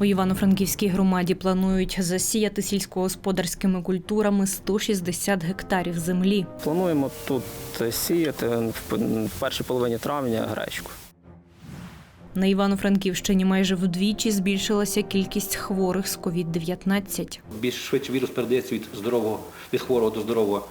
У Івано-Франківській громаді планують засіяти сільськогосподарськими культурами 160 гектарів землі. Плануємо тут сіяти в першій половині травня гречку. На Івано-Франківщині майже вдвічі збільшилася кількість хворих з COVID-19. більш швидше вірус передається від здорового від хворого до здорового.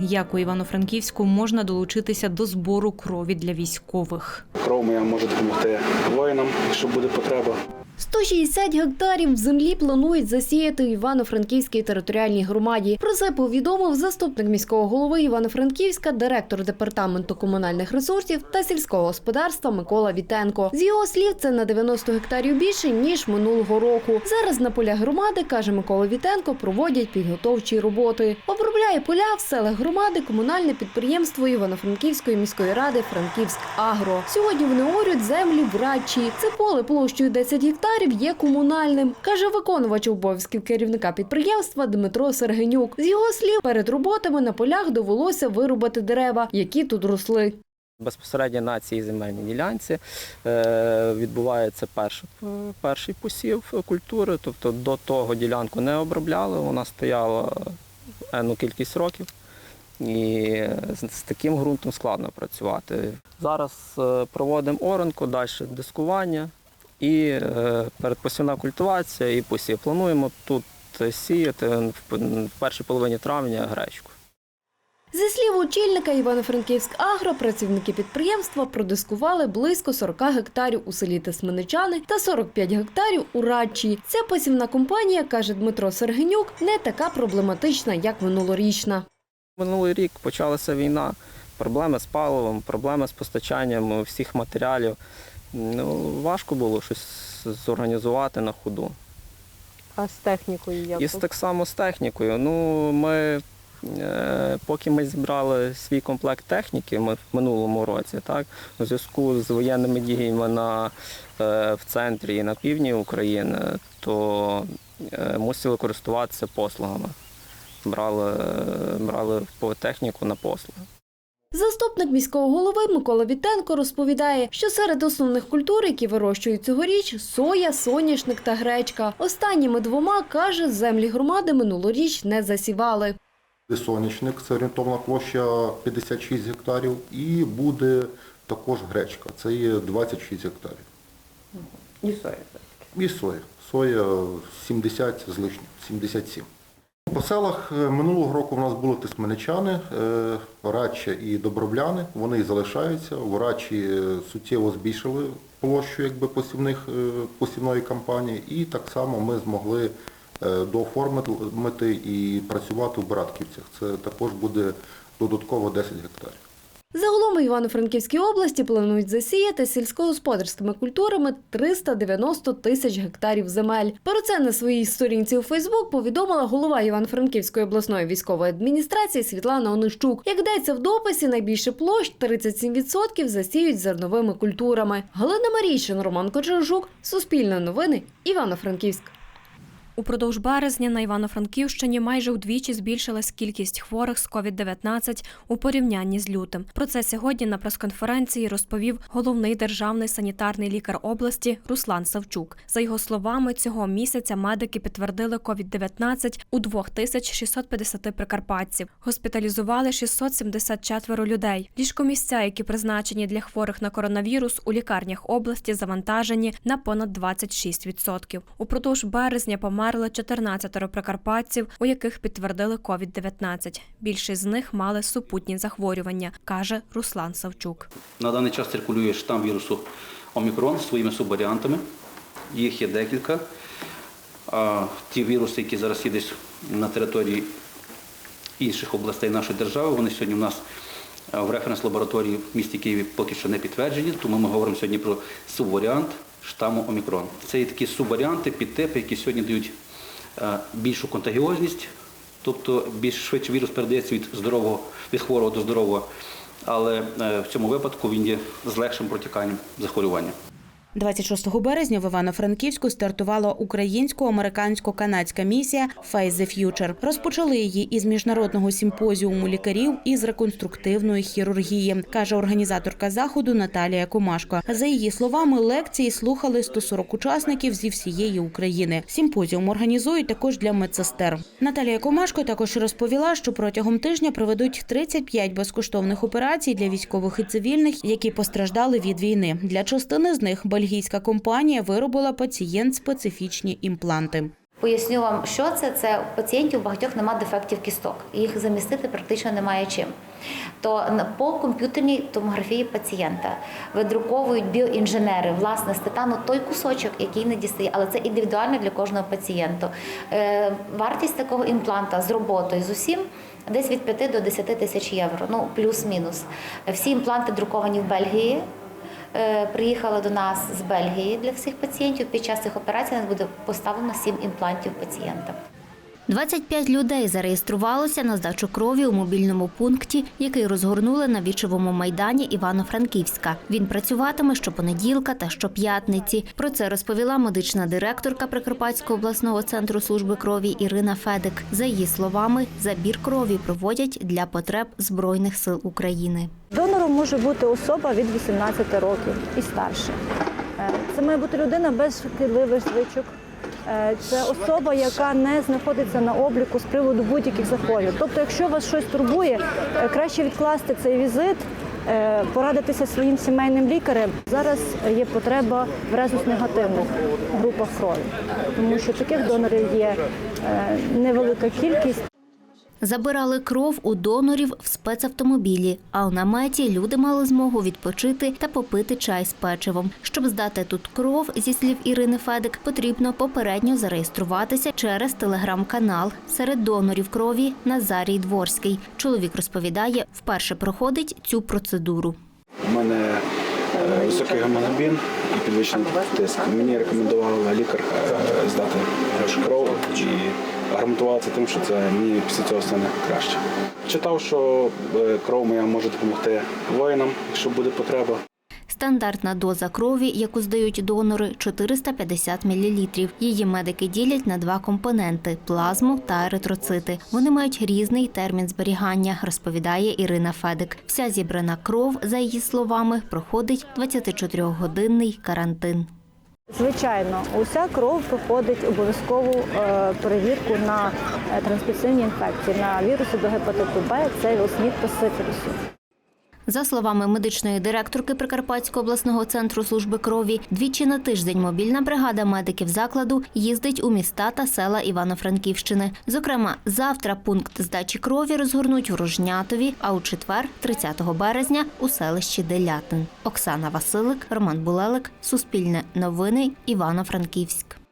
Як у Івано-Франківську можна долучитися до збору крові для військових? Кров моя може допомогти воїнам, якщо буде потреба. 160 гектарів землі планують засіяти в Івано-Франківській територіальній громаді. Про це повідомив заступник міського голови Івано-Франківська, директор департаменту комунальних ресурсів та сільського господарства Микола Вітенко. З його слів, це на 90 гектарів більше ніж минулого року. Зараз на полях громади каже Микола Вітенко, проводять підготовчі роботи. Обробляє поля в селах громади комунальне підприємство Івано-Франківської міської ради Франківськ Агро. Сьогодні вони орють землю в Радчі. Це поле площею 10 гектарів є комунальним, каже виконувач обов'язків керівника підприємства Дмитро Сергенюк. З його слів, перед роботами на полях довелося вирубати дерева, які тут росли. Безпосередньо на цій земельній ділянці е, відбувається перший, перший посів культури, тобто до того ділянку не обробляли, вона стояла енну кількість років. І з, таким ґрунтом складно працювати. Зараз е, проводимо оранку, далі дискування і е, передпосівна культивація і посів. Плануємо тут сіяти в, в першій половині травня гречку. Зі слів очільника Івано-Франківськ Агро, працівники підприємства продискували близько 40 гектарів у селі Тисменичани та 45 гектарів у Радчі. Ця посівна компанія, каже Дмитро Сергенюк, не така проблематична, як минулорічна. Минулий рік почалася війна, проблеми з паливом, проблеми з постачанням всіх матеріалів. Ну, важко було щось зорганізувати на ходу. А з технікою як? І так само з технікою. Ну, ми, поки ми зібрали свій комплект техніки ми в минулому році, так, у зв'язку з воєнними діями на, е, в центрі і на півдні України, то е, мусили користуватися послугами. Брали, е, брали по техніку на послуги. Заступник міського голови Микола Вітенко розповідає, що серед основних культур, які вирощують цьогоріч, соя, соняшник та гречка. Останніми двома каже, землі громади минулоріч не засівали. Сонячник, це орієнтовна площа 56 гектарів, і буде також гречка, це є 26 гектарів. І соя. І соя. Соя 70 з лишнім, 77. По селах е, минулого року в нас були тисменичани, е, Радча і Добробляни. Вони і залишаються. В Радчі е, суттєво збільшили площу якби, посівних, посівної кампанії. І так само ми змогли дооформити і працювати в Братківцях. Це також буде додатково 10 гектарів. Загалом у Івано-Франківській області планують засіяти сільськогосподарськими культурами 390 тисяч гектарів земель. Про це на своїй сторінці у Фейсбук повідомила голова Івано-Франківської обласної військової адміністрації Світлана Онищук. Як йдеться в дописі, найбільше площ 37% засіють зерновими культурами. Галина Марійшин, Роман Кочержук, Суспільне новини, Івано-Франківськ. Упродовж березня на Івано-Франківщині майже вдвічі збільшилась кількість хворих з COVID-19 у порівнянні з лютим. Про це сьогодні на прес-конференції розповів головний державний санітарний лікар області Руслан Савчук. За його словами, цього місяця медики підтвердили COVID-19 у 2650 прикарпатців. Госпіталізували 674 людей. Ліжкомісця, які призначені для хворих на коронавірус, у лікарнях області завантажені на понад 26%. Упродовж березня померли 14 прикарпатців, у яких підтвердили COVID-19. Більшість з них мали супутні захворювання, каже Руслан Савчук. На даний час циркулює штам вірусу Омікрон своїми субваріантами. Їх є декілька. А ті віруси, які зараз є десь на території інших областей нашої держави, вони сьогодні в нас в референс-лабораторії в місті Києві поки що не підтверджені, тому ми говоримо сьогодні про субваріант штаму Омікрон. Це є такі субваріанти, підтепи, які сьогодні дають е, більшу контагіозність, тобто більш швидше вірус передається від здорового, від хворого до здорового, але е, в цьому випадку він є з легшим протіканням захворювання. 26 березня в Івано-Франківську стартувала українсько-американсько-канадська місія Face the Future. Розпочали її із міжнародного симпозіуму лікарів із реконструктивної хірургії, каже організаторка заходу Наталія Комашко. За її словами, лекції слухали 140 учасників зі всієї України. Симпозіум організують також для медсестер. Наталія Комашко також розповіла, що протягом тижня проведуть 35 безкоштовних операцій для військових і цивільних, які постраждали від війни. Для частини з них бельгійська компанія виробила пацієнт-специфічні імпланти. Поясню вам, що це. Це у пацієнтів багатьох немає дефектів кісток. Їх замістити практично немає чим. То по комп'ютерній томографії пацієнта видруковують біоінженери власне з титану той кусочок, який не дістає, але це індивідуально для кожного пацієнта. Е, вартість такого імпланта з роботою з усім десь від 5 до 10 тисяч євро, ну плюс-мінус. Всі імпланти друковані в Бельгії. Е, Приїхали до нас з Бельгії для всіх пацієнтів. Під час цих операцій у нас буде поставлено 7 імплантів пацієнтам. 25 людей зареєструвалося на здачу крові у мобільному пункті, який розгорнули на вічовому майдані Івано-Франківська. Він працюватиме щопонеділка та щоп'ятниці. Про це розповіла медична директорка Прикарпатського обласного центру служби крові Ірина Федик. За її словами, забір крові проводять для потреб Збройних сил України. Донором може бути особа від 18 років і старше. Е, Це має бути людина без шкідливих звичок. Е, Це особа, яка не знаходиться на обліку з приводу будь-яких захворювань. Тобто, якщо вас щось турбує, е, краще відкласти цей візит, е, порадитися своїм сімейним лікарем. Зараз є потреба в резус негативних групах крові, тому що таких донорів є невелика кількість. Забирали кров у донорів в спецавтомобілі, а у наметі люди мали змогу відпочити та попити чай з печивом. Щоб здати тут кров, зі слів Ірини Федик, потрібно попередньо зареєструватися через телеграм-канал. Серед донорів крові Назарій Дворський. Чоловік розповідає, вперше проходить цю процедуру. У мене е, високий гемоглобін і підвищений тиск. Мені рекомендував лікар е, здати кров і аргументував тим, що це мені після цього стане краще. Читав, що е, кров моя може допомогти воїнам, якщо буде потреба. Стандартна доза крові, яку здають донори, 450 мл. Її медики ділять на два компоненти плазму та еритроцити. Вони мають різний термін зберігання, розповідає Ірина Федик. Вся зібрана кров, за її словами, проходить 24-годинний карантин. Звичайно, уся кров проходить обов'язкову е, перевірку на е, трансмісивні інфекції, на віруси до гепатиту Б, це віл-снід та сифілісу. За словами медичної директорки Прикарпатського обласного центру служби крові, двічі на тиждень мобільна бригада медиків закладу їздить у міста та села Івано-Франківщини. Зокрема, завтра пункт здачі крові розгорнуть у Рожнятові, а у четвер, 30 березня, у селищі Делятин. Оксана Василик, Роман Булелик, Суспільне новини, Івано-Франківськ.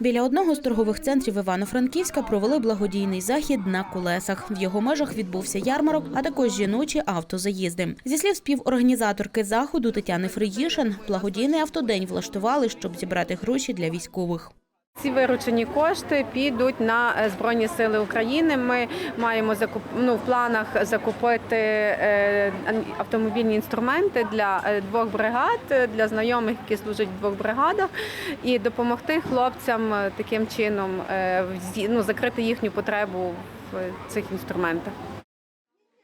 Біля одного з торгових центрів Івано-Франківська провели благодійний захід на колесах. В його межах відбувся ярмарок, а також жіночі автозаїзди. Зі слів співорганізаторки заходу Тетяни Фриїшин, благодійний автодень влаштували, щоб зібрати гроші для військових. Ці виручені кошти підуть на е, Збройні Сили України. Ми маємо закуп... ну, в планах закупити е, автомобільні інструменти для е, двох бригад, для знайомих, які служать в двох бригадах, і допомогти хлопцям таким чином ну, закрити їхню потребу в цих інструментах.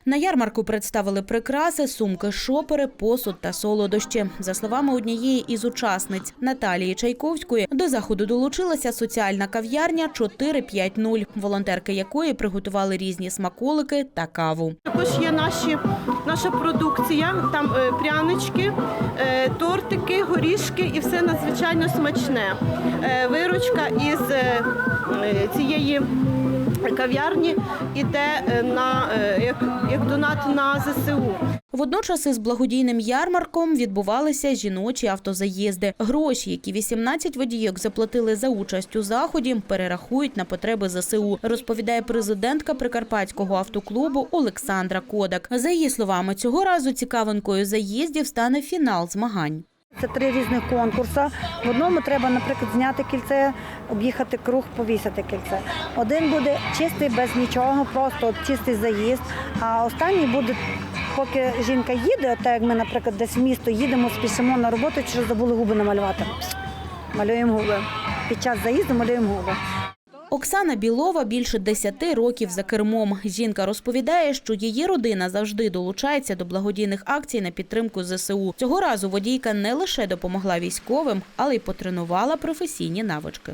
На ярмарку представили прикраси, сумки, шопери, посуд та солодощі. За словами однієї із учасниць Наталії Чайковської, до заходу долучилася соціальна кав'ярня 450, волонтерки якої приготували різні смаколики та каву. Також є наші, наша продукція, там е, прянички, е, тортики, горішки і все надзвичайно смачне. Е, виручка із цієї кав'ярні іде е, на, е, як, як донат на ЗСУ. Водночас із благодійним ярмарком відбувалися жіночі автозаїзди. Гроші, які 18 водійок заплатили за участь у заході, перерахують на потреби ЗСУ, розповідає президентка Прикарпатського автоклубу Олександра Кодак. За її словами, цього разу цікавинкою заїздів стане фінал змагань. Це три різних конкурси. В одному треба, наприклад, зняти кільце, об'їхати круг, повісити кільце. Один буде чистий без нічого, просто чистий заїзд, а останній буде Поки жінка їде, так як ми, наприклад, десь в місто їдемо, спішимо на роботу, чи забули губи намалювати. Малюємо губи. Під час заїзду малюємо губи. Оксана Білова більше 10 років за кермом. Жінка розповідає, що її родина завжди долучається до благодійних акцій на підтримку ЗСУ. Цього разу водійка не лише допомогла військовим, але й потренувала професійні навички.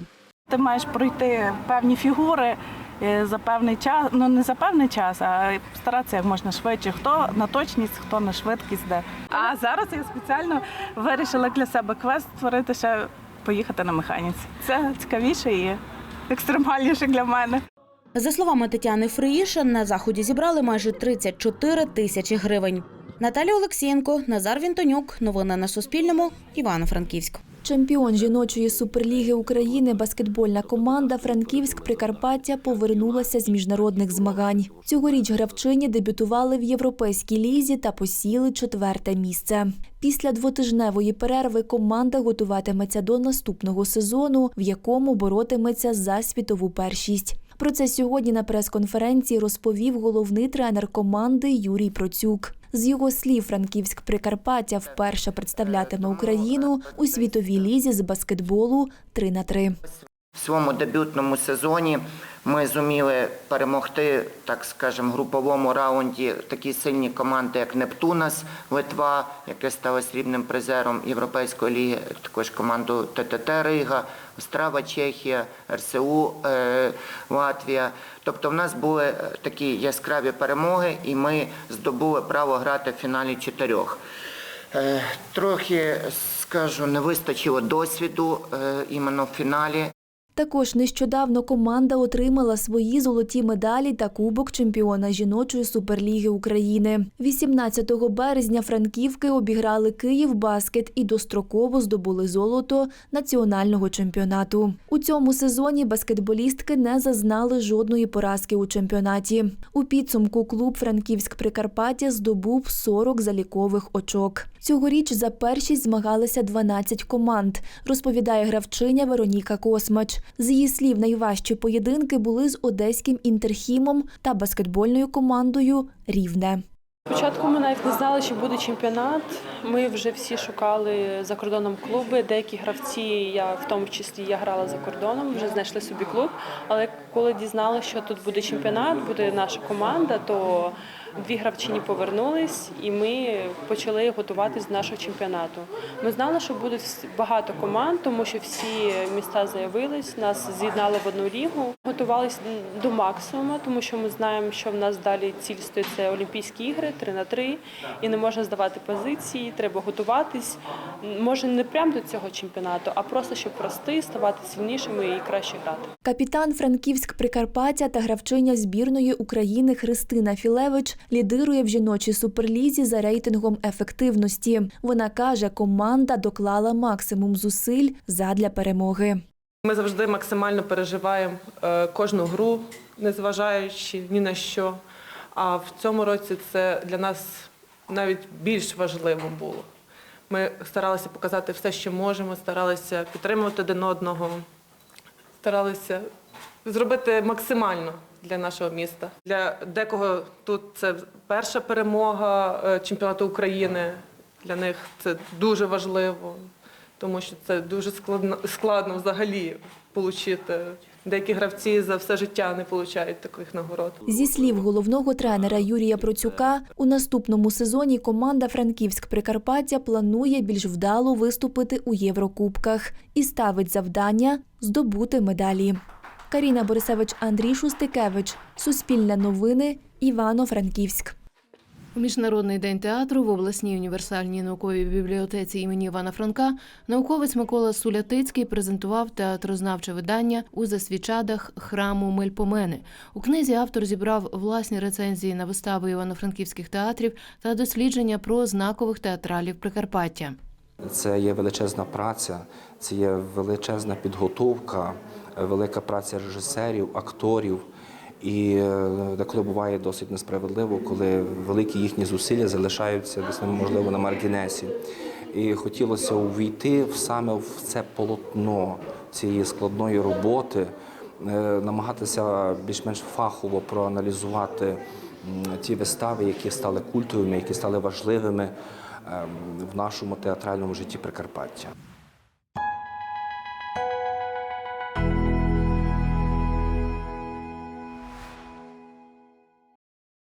Ти маєш пройти певні фігури е, за певний час, ну не за певний час, а старатися як можна швидше. Хто на точність, хто на швидкість де. А зараз я спеціально вирішила для себе квест створити ще поїхати на механіці. Це цікавіше і екстремальніше для мене. За словами Тетяни Фриїшин, на заході зібрали майже 34 тисячі гривень. Наталя Олексієнко, Назар Вінтонюк. Новини на Суспільному. Івано-Франківськ. Чемпіон жіночої суперліги України баскетбольна команда Франківськ Прикарпаття повернулася з міжнародних змагань. Цьогоріч гравчині дебютували в європейській лізі та посіли четверте місце. Після двотижневої перерви команда готуватиметься до наступного сезону, в якому боротиметься за світову першість. Про це сьогодні на прес-конференції розповів головний тренер команди Юрій Процюк. З його слів, Франківськ Прикарпаття вперше представлятиме Україну у світовій лізі з баскетболу 3 на 3 В своєму дебютному сезоні ми зуміли перемогти, так скажемо, в груповому раунді такі сильні команди, як Нептунас, Литва, яке стало срібним призером Європейської ліги, також команду ТТТ Рига, Острава, Чехія, РСУ е, Латвія. Тобто в нас були е, такі яскраві перемоги, і ми здобули право грати в фіналі чотирьох. Е, Трохи, скажу, не вистачило досвіду іменно в фіналі. Також нещодавно команда отримала свої золоті медалі та кубок чемпіона жіночої суперліги України. 18 березня Франківки обіграли Київ баскет і достроково здобули золото національного чемпіонату. У цьому сезоні баскетболістки не зазнали жодної поразки у чемпіонаті. У підсумку клуб Франківськ Прикарпаття здобув 40 залікових очок. Цьогоріч за першість змагалися 12 команд, розповідає гравчиня Вероніка Космач. З її слів, найважчі поєдинки були з одеським інтерхімом та баскетбольною командою Рівне. Спочатку ми навіть не знали, що буде чемпіонат. Ми вже всі шукали за кордоном клуби. Деякі гравці, я в тому числі я грала за кордоном, вже знайшли собі клуб. Але коли дізналися, що тут буде чемпіонат, буде наша команда, то дві гравчині повернулись, і ми почали готуватись до нашого чемпіонату. Ми знали, що буде багато команд, тому що всі міста заявились, нас з'єднали в одну лігу. Готувалися до максимуму, тому що ми знаємо, що в нас далі ціль стоїть це Олімпійські ігри 3 на 3 і не можна здавати позиції, треба готуватись. Може, не прямо до цього чемпіонату, а просто щоб рости, ставати сильнішими і краще грати. Капітан Франківськ Прикарпаття та гравчиня збірної України Христина Філевич лідирує в жіночій суперлізі за рейтингом ефективності. Вона каже, команда доклала максимум зусиль задля перемоги. Ми завжди максимально переживаємо е, кожну гру, незважаючи ні на що. А в цьому році це для нас навіть більш важливо було. Ми старалися показати все, що можемо, старалися підтримувати один одного, старалися зробити максимально для нашого міста. Для декого тут це перша перемога е, чемпіонату України. Для них це дуже важливо, тому що це дуже складно, складно взагалі отримати. Деякі гравці за все життя не отримують таких нагород. Зі слів головного тренера Юрія Процюка, у наступному сезоні команда Франківськ Прикарпаття планує більш вдало виступити у Єврокубках і ставить завдання здобути медалі. Каріна Борисевич, Андрій Шустикевич, Суспільне новини, Івано-Франківськ. У Міжнародний день театру в обласній універсальній науковій бібліотеці імені Івана Франка науковець Микола Сулятицький презентував театрознавче видання у засвічадах храму Мельпомени. У книзі автор зібрав власні рецензії на вистави івано-франківських театрів та дослідження про знакових театралів Прикарпаття. Це є величезна праця, це є величезна підготовка, велика праця режисерів, акторів. І е, деколи буває досить несправедливо, коли великі їхні зусилля залишаються десь можливо на маргінесі. І хотілося увійти саме в це полотно цієї складної роботи, е, намагатися більш-менш фахово проаналізувати ті вистави, які стали культовими, які стали важливими ем, в нашому театральному житті Прикарпаття.